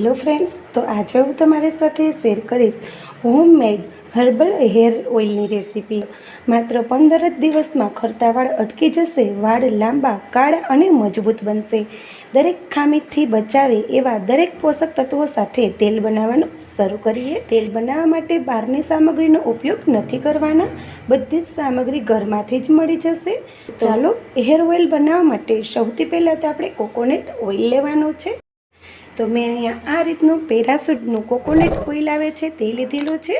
Hello friends તો આજે હું તમારી સાથે શેર કરીશ હોમમેડ હર્બલ હેર ઓઇલની રેસીપી માત્ર પંદર જ દિવસમાં ખરતા વાળ અટકી જશે વાળ લાંબા કાળા અને મજબૂત બનશે. દરેક ખામીથી બચાવે એવા દરેક પોષક તત્વો સાથે તેલ બનાવવાનું શરૂ કરીએ. તેલ બનાવવા માટે બહારની સામગ્રીનો ઉપયોગ નથી કરવાના બધી જ સામગ્રી ઘરમાંથી જ મળી જશે. ચાલો હેર ઓઇલ બનાવવા માટે સૌથી પહેલાં તો આપણે કોકોનટ ઓઇલ લેવાનું છે. તો મેં અહીંયા આ રીતનું પેરાસૂટનું કોકોનટ ઓઇલ આવે છે તે લીધેલું છે.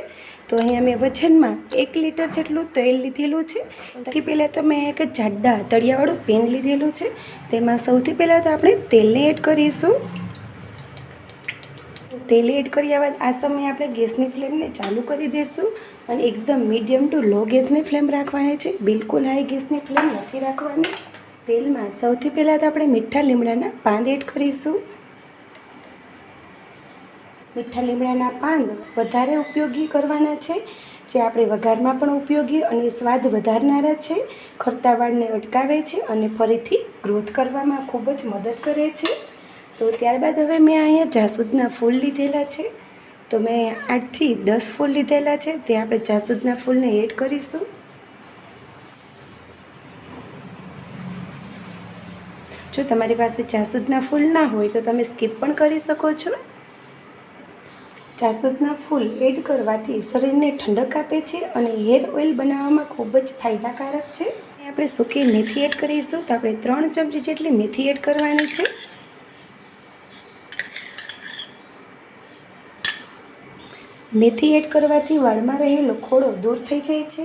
તો અહીંયા મેં વજનમાં એક લીટર જેટલું તેલ લીધેલું છે. સૌથી પહેલાં તો મેં એક જાડા તળિયાવાળું પેન લીધેલું છે. તેમાં સૌથી પહેલાં તો આપણે તેલને એડ કરીશું. તેલ એડ કર્યા બાદ આ સમયે આપણે ગેસની ફ્લેમને ચાલુ કરી દઈશું અને એકદમ મીડિયમ ટુ લો ગેસની ફ્લેમ રાખવાની છે. બિલકુલ હાઈ ગેસની ફ્લેમ નથી રાખવાની. તેલમાં સૌથી પહેલાં તો આપણે મીઠા લીમડાના પાન એડ કરીશું. મીઠા લીમડાના પાન વધારે ઉપયોગી કરવાના છે, જે આપણે વઘારમાં પણ ઉપયોગી અને સ્વાદ વધારનારા છે. ખરતા વાળને અટકાવે છે અને ફરીથી ગ્રોથ કરવામાં ખૂબ જ મદદ કરે છે. તો ત્યારબાદ હવે મેં અહીંયા જાસૂદના ફૂલ લીધેલા છે. તો મેં આઠથી દસ ફૂલ લીધેલા છે. તે આપણે જાસૂદના ફૂલને એડ કરીશું. જો તમારી પાસે જાસૂદના ફૂલ ના હોય તો તમે સ્કીપ પણ કરી શકો છો. જાસૂદના ફૂલ એડ કરવાથી શરીરને ઠંડક આપે છે અને હેર ઓઇલ બનાવવામાં ખૂબ જ ફાયદાકારક છે. આપણે સૂકી મેથી એડ કરીશું તો આપણે ત્રણ ચમચી જેટલી મેથી એડ કરવાની છે. મેથી એડ કરવાથી વાળમાં રહેલો ખોડો દૂર થઈ જાય છે.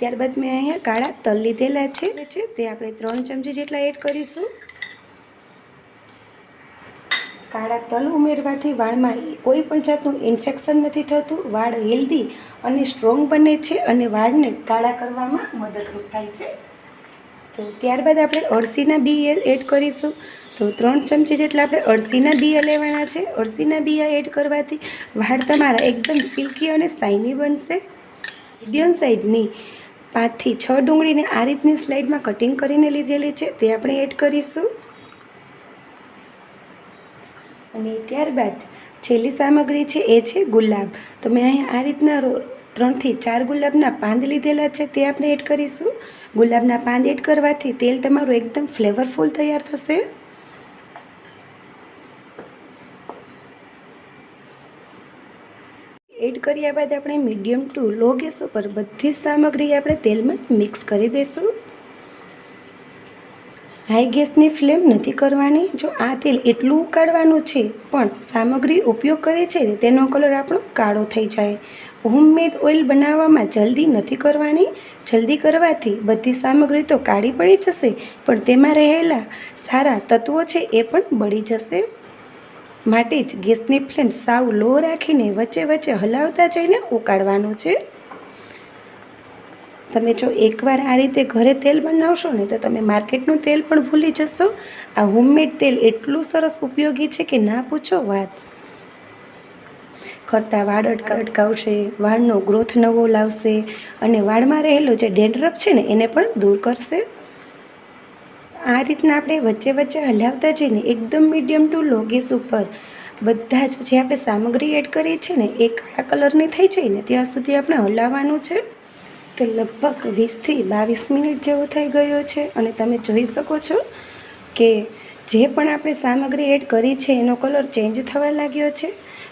ત્યારબાદ મેં અહીંયા કાળા તલ લીધેલા છે. તે આપણે ત્રણ ચમચી જેટલા એડ કરીશું. કાળા તલ ઉમેરવાથી વાળમાં કોઈ પણ જાતનું ઇન્ફેક્શન નથી થતું. વાળ હેલ્ધી અને સ્ટ્રોંગ બને છે અને વાળને કાળા કરવામાં મદદરૂપ થાય છે. તો ત્યારબાદ આપણે અળસીના બી એડ કરીશું. તો ત્રણ ચમચી જેટલા આપણે અળસીના બિયા લેવાના છે. અળસીના બિયા એડ કરવાથી વાળ તમારા એકદમ સિલ્કી અને શાઇની બનશે. મીડિયમ સાઇઝની પાંચથી છ ડુંગળીને આ રીતની સ્લાઇડમાં કટિંગ કરીને લીધેલી છે. તે આપણે એડ કરીશું. અને ત્યારબાદ છેલ્લી સામગ્રી છે એ છે ગુલાબ. તો મેં અહીંયા આ રીતના રો ત્રણથી ચાર ગુલાબના પાંદ લીધેલા છે તે આપણે એડ કરીશું. ગુલાબના પાંદ એડ કરવાથી તેલ તમારું એકદમ ફ્લેવરફુલ તૈયાર થશે. એડ કર્યા બાદ આપણે મીડિયમ ટુ લો ગેસ ઉપર બધી સામગ્રી આપણે તેલમાં મિક્સ કરી દઈશું. હાઈ ગેસની ફ્લેમ નથી કરવાની. જો આ તેલ એટલું ઉકાળવાનું છે, પણ સામગ્રી ઉપયોગ કરે છે, તેનો કલર આપણો કાળો થઈ જાય. હોમમેડ ઓઇલ બનાવવામાં જલ્દી નથી કરવાની. જલ્દી કરવાથી બધી સામગ્રી તો કાળી પડી જશે, પણ તેમાં રહેલા સારા તત્વો છે એ પણ બળી જશે. માટે જ ગેસની ફ્લેમ સાવ લો રાખીને વચ્ચે વચ્ચે હલાવતા જઈને ઉકાળવાનું છે. તમે જો એકવાર આ રીતે ઘરે તેલ બનાવશો ને તો તમે માર્કેટનું તેલ પણ ભૂલી જશો. આ હોમમેડ તેલ એટલું સરસ ઉપયોગી છે કે ના પૂછો વાત. કરતાં વાળ અટકા, અટકાવશે, વાળનો ગ્રોથ નવો લાવશે અને વાળમાં રહેલો જે ડેન્ડ્રફ છે ને એને પણ દૂર કરશે. આ રીતના આપણે વચ્ચે વચ્ચે હલાવતા જઈને એકદમ મીડિયમ ટુ લો ગેસ ઉપર બધા જ જે આપણે સામગ્રી એડ કરીએ છીએ ને એ કાળા કલરની થઈ જઈને ત્યાં સુધી આપણે હલાવવાનું છે. તો લગભગ વીસથી બાવીસ મિનિટ જેવો થઈ ગયો છે. અને તમે જોઈ શકો છો કે જે પણ આપણે સામગ્રી એડ કરી છે, એનો કલર ચેન્જ થવા લાગ્યો છે.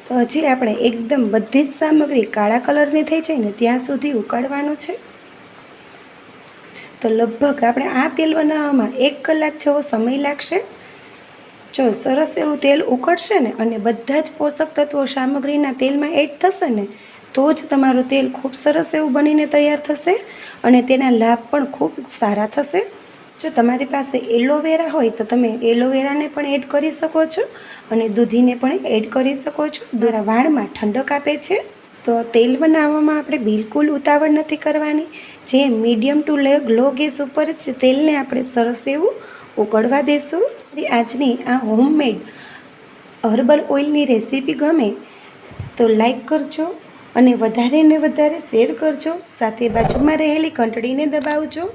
તો હજી આપણે એકદમ બધી જ સામગ્રી કાળા કલરની થઈ જાય ને ત્યાં સુધી ઉકાળવાનું છે. તો લગભગ આપણે આ તેલ બનાવવામાં એક કલાક જેવો સમય લાગશે. જો સરસ એવું તેલ ઉકળશે ને અને બધા જ પોષક તત્વો સામગ્રીના તેલમાં એડ થશે ને તો જ તમારું તેલ ખૂબ સરસ એવું બનીને તૈયાર થશે અને તેના લાભ પણ ખૂબ સારા થશે. જો તમારી પાસે એલોવેરા હોય તો તમે એલોવેરાને પણ એડ કરી શકો છો અને દૂધીને પણ એડ કરી શકો છો. દ્વારા વાળમાં ઠંડક આપે છે. તો તેલ બનાવવામાં આપણે બિલકુલ ઉતાવળ નથી કરવાની. જે મીડિયમ ટુ લો ગેસ ઉપર જ તેલને આપણે સરસ એવું ઉકળવા દઈશું આજની આ હોમમેડ હર્બલ ઓઇલની રેસીપી ગમે તો લાઈક કરજો અને વધારે ને વધારે શેર કરજો. સાથે બાજુમાં રહેલી ઘંટડીને દબાવજો.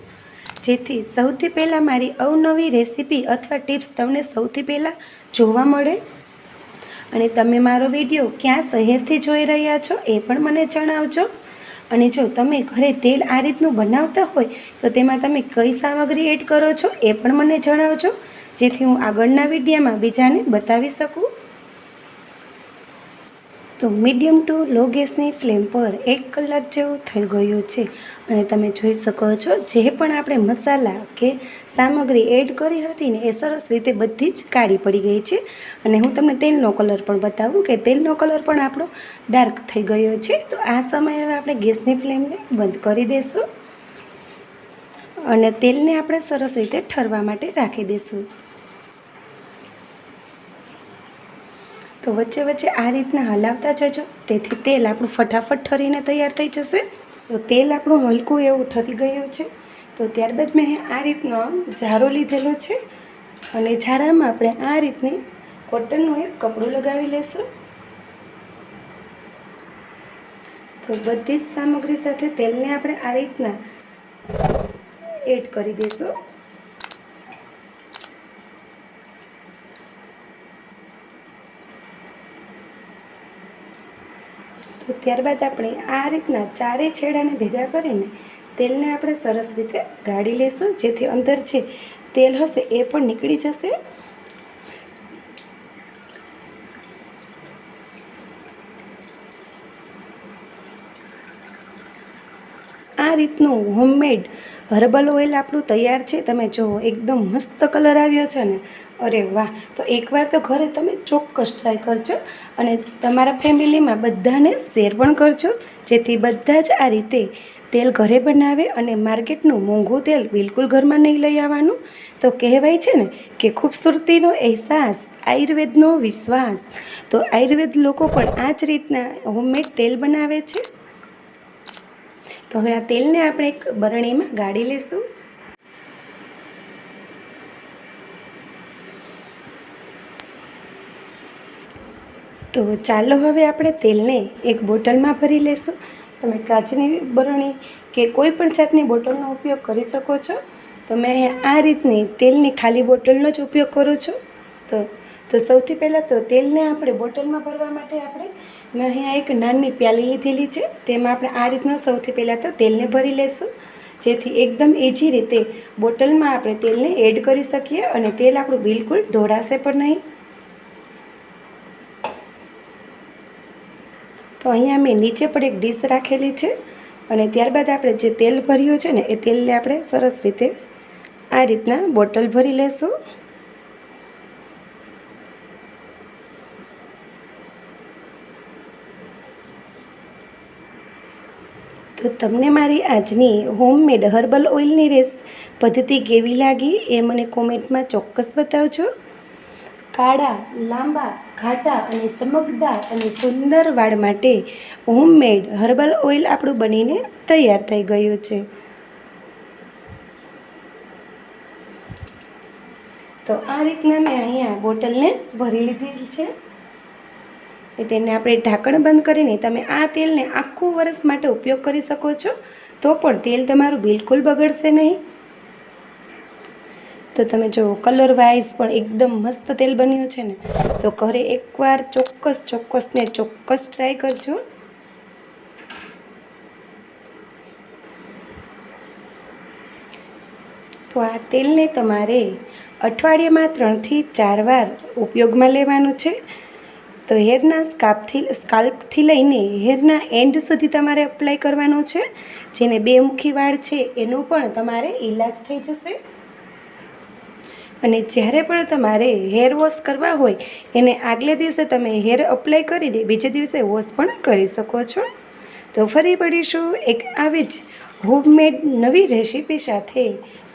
જેથી સૌથી પહેલાં મારી અવનવી રેસીપી અથવા ટિપ્સ તમને સૌથી પહેલાં જોવા મળે. અને તમે મારો વીડિયો ક્યાં શહેરથી જોઈ રહ્યા છો એ પણ મને જણાવજો. અને જો તમે ઘરે તેલ આ રીતનું બનાવતા હોય તો તેમાં તમે કઈ સામગ્રી એડ કરો છો એ પણ મને જણાવજો. જેથી હું આગળના વિડીયામાં બીજાને બતાવી શકું. તો મીડિયમ ટુ લો ગેસની ફ્લેમ પર એક કલાક જેવું થઈ ગયું છે. અને તમે જોઈ શકો છો, જે પણ આપણે મસાલા કે સામગ્રી એડ કરી હતી ને એ સરસ રીતે બધી જ કાળી પડી ગઈ છે. અને હું તમને તેલનો કલર પણ બતાવું કે તેલનો કલર પણ આપણો ડાર્ક થઈ ગયો છે. તો આ સમયે હવે આપણે ગેસની ફ્લેમને બંધ કરી દઈશું અને તેલને આપણે સરસ રીતે ઠરવા માટે રાખી દઈશું તો વચ્ચે વચ્ચે આ રીતના હલાવતા જજો. તેથી તેલ આપણું ફટાફટ ઠરીને તૈયાર થઈ જશે. તો તેલ આપણું હલકું એવું ઠરી ગયું છે. તો ત્યારબાદ મેં આ રીતનો ઝારો લીધેલો છે. અને ઝારામાં આપણે આ રીતની કોટનનું એક કપડું લગાવી લઈશું તો બધી જ સામગ્રી સાથે તેલને આપણે આ રીતના એડ કરી દઈશું તો ત્યારબાદ આપણે આ રીતના ચારે છેડાને ભેગા કરીને તેલને આપણે સરસ રીતે ગાળી લઈશું જેથી અંદર જે તેલ હશે એ પણ નીકળી જશે. આ રીતનું હોમમેડ હર્બલ ઓઇલ આપણું તૈયાર છે. તમે જુઓ એકદમ મસ્ત કલર આવ્યો છે ને અરે વાહ, તો એકવાર તો ઘરે તમે ચોક્કસ ટ્રાય કરજો અને તમારા ફેમિલીમાં બધાને શેર પણ કરજો, જેથી બધા જ આ રીતે તેલ ઘરે બનાવે અને માર્કેટનું મોંઘું તેલ બિલકુલ ઘરમાં નહીં લઈ આવવાનું. તો કહેવાય છે ને કે ખૂબસૂરતીનો અહેસાસ, આયુર્વેદનો વિશ્વાસ. તો આયુર્વેદ લોકો પણ આ જ રીતના હોમમેડ તેલ બનાવે છે. તો હવે આ તેલને આપણે એક બરણીમાં ગાળી લઈશું તો ચાલો હવે આપણે તેલને એક બોટલમાં ભરી લઈશું તમે કાચની બરણી કે કોઈ પણ જાતની બોટલનો ઉપયોગ કરી શકો છો. તો મેં આ રીતની તેલની ખાલી બોટલનો જ ઉપયોગ કરું છું. તો તો સૌથી પહેલાં તો તેલને આપણે બોટલમાં ભરવા માટે આપણે મેં અહીંયા એક નાની પ્યાલી લીધેલી છે. તેમાં આપણે આ રીતનું સૌથી પહેલાં તો તેલને ભરી લઈશું જેથી એકદમ ઇઝી રીતે બોટલમાં આપણે તેલને એડ કરી શકીએ અને તેલ આપણું બિલકુલ ઢોળાશે પણ નહીં. તો અહીંયા મેં નીચે પણ એક ડીશ રાખેલી છે અને ત્યારબાદ આપણે જે તેલ ભર્યું છે ને એ તેલને આપણે સરસ રીતે આ રીતના બોટલ ભરી લેશું. તો તમને મારી આજની હોમમેડ હર્બલ ઓઇલની રેસ પદ્ધતિ કેવી લાગી એ મને કોમેન્ટમાં ચોક્કસ બતાવજો. કાળા, લાંબા, ઘાટા અને ચમકદાર અને સુંદર વાળ માટે હોમમેડ હર્બલ ઓઇલ આપણું બનીને તૈયાર થઈ ગયું છે. તો આ રીતના મેં અહીંયા બોટલને ભરી લીધેલ છે. તેને આપણે ઢાંકણ બંધ કરીને તમે આ તેલને આખું વર્ષ માટે ઉપયોગ કરી શકો છો, તો પણ તેલ તમારું બિલકુલ બગડશે નહીં. તો તમે જો કલર વાઇઝ પણ એકદમ મસ્ત તેલ બન્યું છે ને, તો ઘરે એકવાર ચોક્કસ ચોક્કસ ને ચોક્કસ ટ્રાય કરજો. તો આ તેલને તમારે અઠવાડિયામાં ત્રણથી ચાર વાર ઉપયોગમાં લેવાનું છે. તો હેરના સ્કાપથી, સ્કાલ્પથી લઈને હેરના એન્ડ સુધી તમારે અપ્લાય કરવાનું છે. જેને બે મુખી વાળ છે, એનો પણ તમારે ઈલાજ થઈ જશે. અને જ્યારે પણ તમારે હેર વોશ કરવા હોય, એને આગલે દિવસે તમે હેર અપ્લાય કરીને બીજે દિવસે વોશ પણ કરી શકો છો. તો ફરી પડીશું એક આવી જ હોમમેડ નવી રેસીપી સાથે.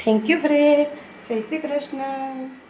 થેન્ક યુ ફ્રેન્ડ જય શ્રી કૃષ્ણ.